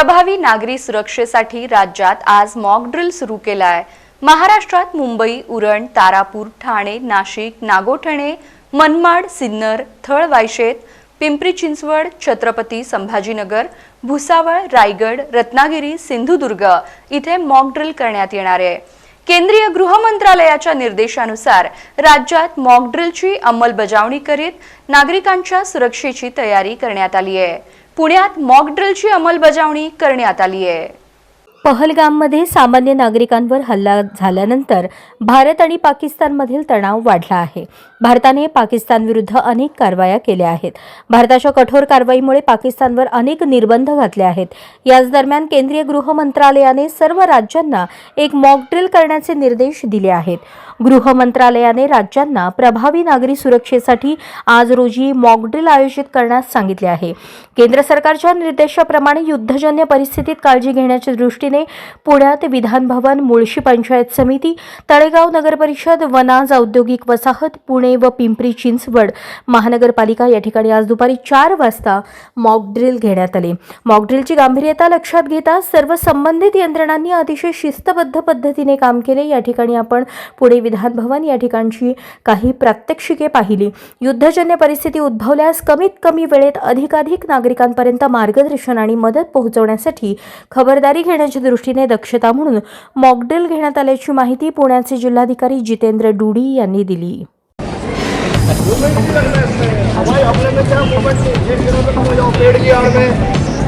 प्रभावी नागरी सुरक्षेसाठी राज्यात आज मॉक ड्रिल सुरू केला आहे महाराष्ट्रात मुंबई उरण तारापूर ठाणे नाशिक नागोठणे मनमाड सिन्नर थळ वायशेत पिंपरी चिंचवड छत्रपती संभाजीनगर भुसावळ रायगड रत्नागिरी सिंधुदुर्ग इथे मॉक ड्रिल करण्यात येणार आहे. केंद्रीय गृह मंत्रालयाच्या निर्देशानुसार राज्यात मॉक ड्रिलची अंमलबजावणी करीत नागरिकांच्या सुरक्षेची तयारी करण्यात आली आहे. पुण्यात मॉक ड्रिलची अंमलबजावणी करण्यात आली आहे. पहलगाममध्ये सामान्य नागरिकांवर हल्ला झाल्यानंतर भारत आणि पाकिस्तानमधील तणाव वाढला आहे. भारताने पाकिस्तानविरुद्ध अनेक कारवाया केल्या आहेत. भारताच्या कठोर कारवाईमुळे पाकिस्तानवर अनेक निर्बंध घातले आहेत. याच दरम्यान केंद्रीय गृह मंत्रालयाने सर्व राज्यांना एक मॉक ड्रिल करण्याचे निर्देश दिले आहेत. गृह मंत्रालयाने राज्यांना प्रभावी नागरी सुरक्षेसाठी आज रोजी मॉकड्रिल आयोजित करण्यास सांगितले आहे. केंद्र सरकारच्या निर्देशाप्रमाणे युद्धजन्य परिस्थितीत काळजी घेण्याच्या दृष्टीने पुण्यात विधानभवन मुळशी पंचायत समिती तळेगाव नगरपरिषद वनाज औद्योगिक वसाहत पुणे व पिंपरी चिंचवड महानगरपालिका या ठिकाणी आज दुपारी चार वाजता मॉकड्रिल घेण्यात आले. मॉकड्रिलची गांभीर्यता लक्षात घेता सर्व संबंधित यंत्रणांनी अतिशय शिस्तबद्ध पद्धतीने काम केले. या ठिकाणी आपण पुणे विधानभवन या ठिकाणची काही प्रात्यक्षिके पाहिली. युद्धजन्य परिस्थिती उद्भवल्यास कमीत कमी वेळेत अधिकाधिक नागरिकांपर्यंत मार्गदर्शन आणि मदत पोहोचवण्यासाठी खबरदारी घेण्याची करण्याच्या दृष्टीने दक्षता म्हणून मॉकड्रिल घेण्यात आल्याची माहिती पुण्याचे जिल्हाधिकारी जितेंद्र डुडी यांनी दिली. खड़े जाओ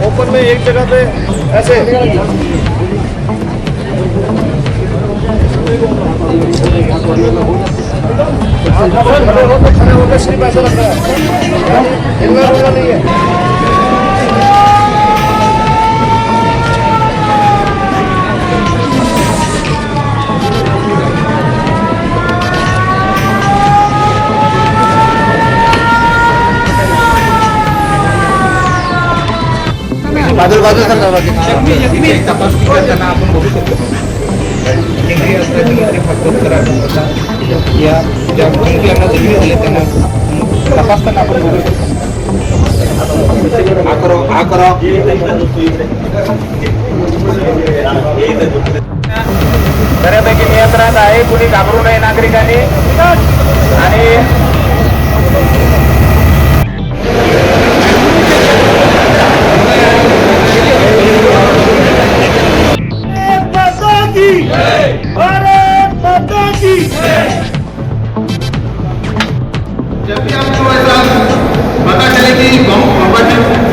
ओपन में एक जगह पे ऐसे। खड़े होकर सिर्फ ऐसा लग रहा है। हिलना डुलना नहीं है। तपासणी करताना आपण बघू शकतो या ज्या मुलांना जखमी झाले त्यांना तपासताना आपण बघू शकतो हा करो हा करो बऱ्यापैकी नियंत्रणात आहे कुणी घाबरू नये नागरिकांनी. आणि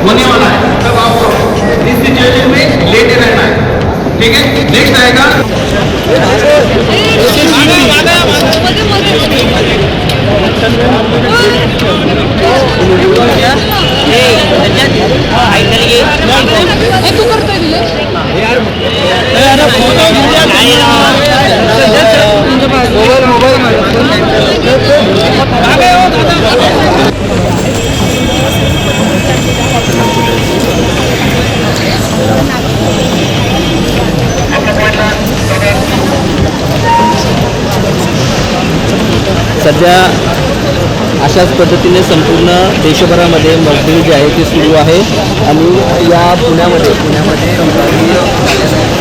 होने वाला है। तब आपको इस सिचुएशन में लेटे रहना है। ठीक है? नेक्स्ट आएगा। सध्या अशाच पद्धतीने संपूर्ण देशभरामध्ये मॉकड्रिल जी आहे ती सुरू आहे. आणि या पुण्यामध्ये पुण्यामध्ये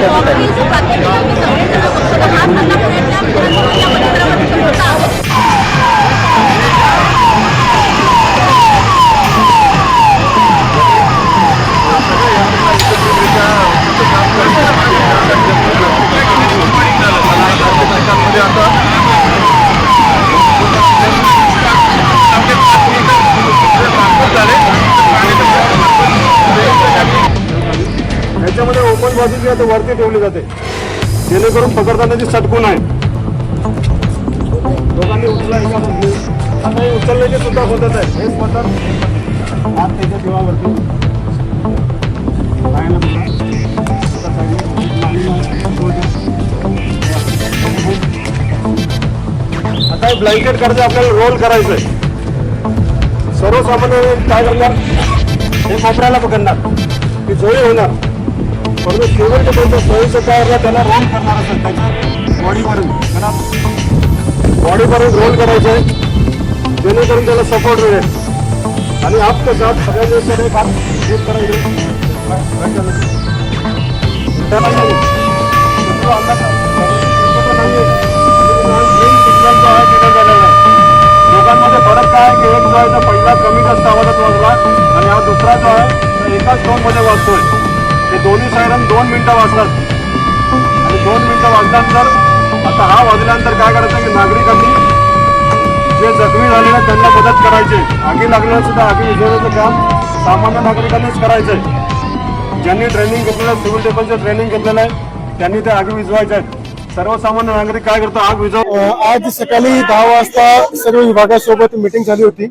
याच्यामध्ये जी आहे वरती ठेवली जाते. जेणेकरून पकडताना जी सटकून आहे. दोघांनी बाजूला एका उचलण्याची सुद्धा पद्धत आहे. हेच बटन हात त्याच्या देवावरती आता आता हे ब्लँकेट करायचं आपल्याला रोल करायचं आहे. सर्वसामान्य काय करणार? हे कोपऱ्याला पकडणार. ती जोळी होणार. परंतु शेवटपर्यंत सोयीचं काय होणार त्याला रोल करणार असेल. त्याच्या बॉडीवरून त्याला बॉडीवरून रोल करायचं आहे जेणेकरून त्याला सपोर्ट मिळेल. आणि आपलं साथ सगळ्या सर एक हात करायचं लोकांमध्ये फरक काय की एक जो आहे तो पहिला कमी जास्त आवाजात वाजला आणि हा दुसरा जो आहे तो एकाच टोनमध्ये वाजतोय. ते दोन्ही सायरन दोन मिनटं वाजतात. आणि दोन मिनटं वाजल्यानंतर आता हा वाजल्यानंतर काय करायचं की नागरिकांनी जे जखमी झालेले आहेत त्यांना मदत करायची आगी लागल्यावर सुद्धा आगी विझवण्याचं काम सामान्य नागरिकांनीच करायचंय ज्यांनी ट्रेनिंग घेतलेलं आहे सिव्हिल डिफेन्सचं ट्रेनिंग घेतलेलं आहे त्यांनी ते आगी विझवायचे आहेत सर्वसामान्य नागरिक काय करतो आग विझव आज सकाळी दहा वाजता सर्व विभागासोबत मिटिंग झाली होती.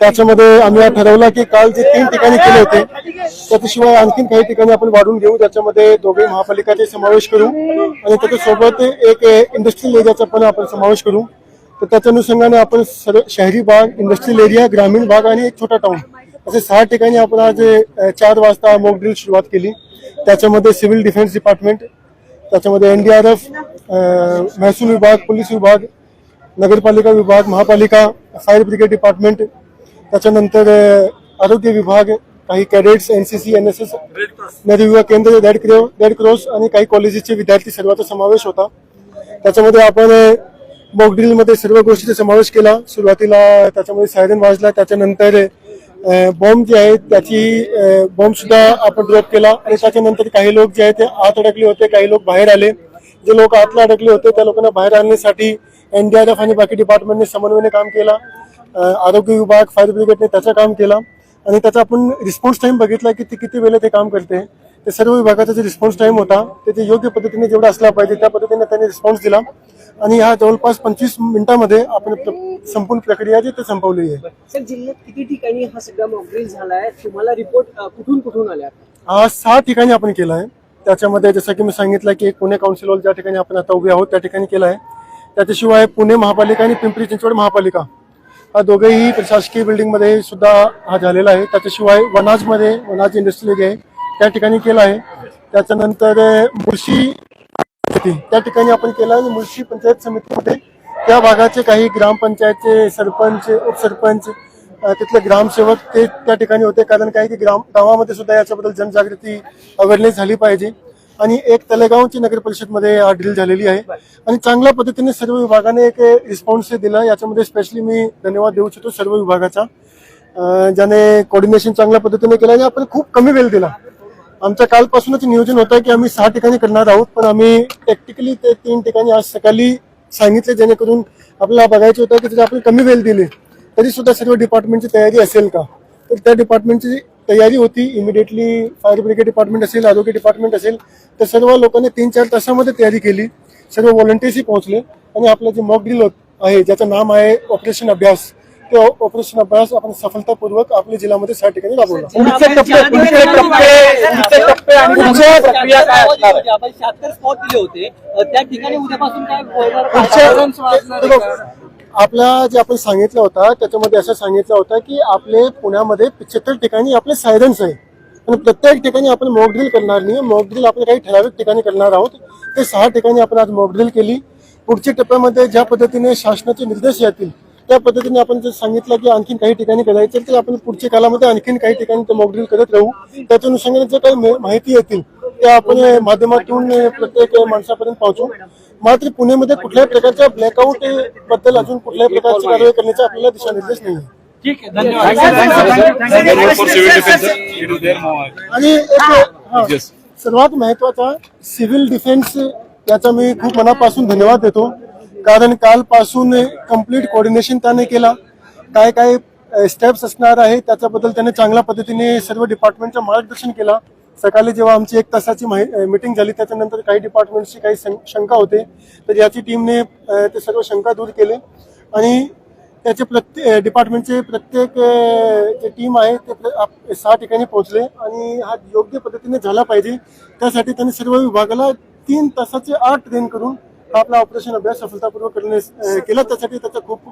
त्याच्यामध्ये आम्ही ठरवलं की काल जे तीन ठिकाणी केले होते त्याच्याशिवाय आणखीन काही ठिकाणी आपण वाढून घेऊ. त्याच्यामध्ये दोघे महापालिकाचे समावेश करू आणि त्याच्यासोबत एक इंडस्ट्रियल एरियाचा पण आपण समावेश करू. तर त्याच्या अनुषंगाने आपण सर्व शहरी भाग इंडस्ट्रियल एरिया ग्रामीण भाग आणि एक छोटा टाउन असे सहा ठिकाणी आपण आज चार वाजता मॉक ड्रिल सुरुवात केली. त्याच्यामध्ये सिव्हिल डिफेन्स डिपार्टमेंट त्याच्यामध्ये एन डी आर एफ महसूल विभाग पोलीस विभाग नगरपालिका विभाग महापालिका फायर ब्रिगेड डिपार्टमेंट त्याच्यानंतर आरोग्य विभाग काही cadets N C C N S S नरयुवा केंद्र रेड क्रो रेड क्रॉस आणि काही कॉलेजेसचे विद्यार्थी सर्वांचा समावेश होता. त्याच्यामध्ये आपण मॉकड्रिलमध्ये सर्व गोष्टीचा समावेश केला. सुरुवातीला त्याच्यामध्ये सायरन वाजला. त्याच्यानंतर बॉम्ब जे आहेत त्याची बॉम्ब सुद्धा आपण ड्रॉप केला. आणि त्याच्यानंतर काही लोक जे आहेत ते आत अडकले होते. काही लोक बाहेर आले. जे लोक आतला अडकले होते त्या लोकांना बाहेर आणण्यासाठी एनडीआरएफ आणि बाकी डिपार्टमेंटने समन्वयाने काम केला. आरोग्य विभाग फायर ब्रिगेडने त्याचं काम केलं आणि त्याचा आपण रिस्पॉन्स टाइम बघितला की ते किती वेळ ते काम करते. ते सर्व विभागाचा जे रिस्पॉन्स टाइम होता ते ते योग्य पद्धतीने जेवढा असला पाहिजे त्या पद्धतीने त्यांनी रिस्पॉन्स दिला. आणि ह्या जवळपास पंचवीस मिनिटांमध्ये आपण प्र- संपूर्ण प्रक्रिया जी ते संपवली आहे. सर जिल्ह्यात किती ठिकाणी हा सगळा मॉकड्रिल झालाय तुम्हाला रिपोर्ट कुठून कुठून आल्या? हा सहा ठिकाणी आपण केला आहे. त्याच्यामध्ये जसं की मी सांगितलं की पुणे काउन्सिल हॉल ज्या ठिकाणी आपण आता उभे आहोत त्या ठिकाणी केला आहे. त्याच्याशिवाय पुणे महापालिका आणि पिंपरी चिंचवड महापालिका. दोघेही प्रशासकीय बिल्डिंगमध्ये सुद्धा हा झालेला आहे. त्याच्याशिवाय वनाजमध्ये वनाज इंडस्ट्रियल आहे त्या ठिकाणी केला आहे. त्याच्यानंतर मुळशी त्या ठिकाणी आपण केला आणि मुळशी पंचायत समितीमध्ये त्या भागाचे काही ग्रामपंचायतचे सरपंच उपसरपंच तिथले ग्रामसेवक ते त्या ठिकाणी होते. कारण काय की ग्राम गावामध्ये सुद्धा याच्याबद्दल जनजागृती अवेअरनेस झाली पाहिजे. आणि एक तलेगावची नगर परिषदमध्ये हा ड्रिल झालेली आहे. आणि चांगल्या पद्धतीने सर्व विभागाने एक रिस्पॉन्स दिला. याच्यामध्ये स्पेशली मी धन्यवाद देऊ इच्छितो सर्व विभागाचा. ज्याने कोऑर्डिनेशन चांगल्या पद्धतीने केलं आणि आपण खूप कमी वेळ दिला. आमचं कालपासूनच नियोजन होतं की आम्ही सहा ठिकाणी करणार आहोत पण आम्ही टेक्निकली ते तीन ठिकाणी आज सकाळी सांगितले जेणेकरून आपल्याला बघायचं होतं की जर आपण कमी वेळ दिले तरी सुद्धा सर्व डिपार्टमेंटची तयारी असेल का? तर त्या डिपार्टमेंटची तयारी होती. इमिडिएटली फायर ब्रिगेड डिपार्टमेंट असेल आरोग्य डिपार्टमेंट असेल तर सर्व लोकांनी तीन चार तासामध्ये तयारी केली. सर्व व्हॉलंटियर्सही पोहोचले. आणि आपलं जे मॉक ड्रिल आहे ज्याचं नाम आहे ऑपरेशन अभ्यास ते ऑपरेशन अभ्यास आपण सफलतापूर्वक आपल्या जिल्ह्यामध्ये सहा ठिकाणी राबवला. आपला जे आपण सांगितलं होता त्याच्यामध्ये असं सांगितलं होतं की आपले पुण्यामध्ये पिछत्तर ठिकाणी आपले सायरन्स आहे. आणि प्रत्येक ठिकाणी आपण मॉकड्रिल करणार नाही. मॉकड्रिल आपण काही ठराविक ठिकाणी करणार आहोत. ते सहा ठिकाणी आपण आज मॉकड्रिल केली. पुढच्या टप्प्यामध्ये ज्या पद्धतीने शासनाचे निर्देश येतील त्या पद्धतीने आपण जर सांगितलं की आणखीन काही ठिकाणी करायचं तर आपण पुढच्या कालामध्ये आणखीन काही ठिकाणी ते मॉकड्रिल करत राहू. त्याच्या अनुषंगाने जे काही माहिती येतील त्या आपण माध्यमातून प्रत्येक माणसापर्यंत पोहोचू. मात्र पुण्यामध्ये कुठल्याही प्रकारच्या ब्लॅकआउटबद्दल अजून कुठल्याही प्रकारची कारवाई करण्याचा आपल्याला दिशानिर्देश नाही आहे. आणि एक सर्वात महत्त्वाचा सिव्हिल डिफेन्स याचा मी खूप मनापासून धन्यवाद देतो. कारण कालपासून कंप्लीट कोऑर्डिनेशन त्याने केला. काय काय स्टेप्स असणार आहे त्याच्याबद्दल त्याने चांगल्या पद्धतीने सर्व डिपार्टमेंटचं मार्गदर्शन केला. सकाळी जेव्हा आमची एक तासाची मीटिंग झाली त्याच्यानंतर काही डिपार्टमेंटची काही शं- शंका होते. तर याची टीमने ते सर्व शंका दूर केले. आणि त्याचे प्रत्येक डिपार्टमेंटचे प्रत्येक जे टीम आहे ते आप- सहा ठिकाणी पोहोचले. आणि हा योग्य पद्धतीने झाला पाहिजे. त्यासाठी त्यांनी सर्व विभागाला तीन तासाचे आठ ट्रेन करून आपला ऑपरेशन अभ्यास सफलतापूर्वक करण्यास केला. त्यासाठी त्याचा खूप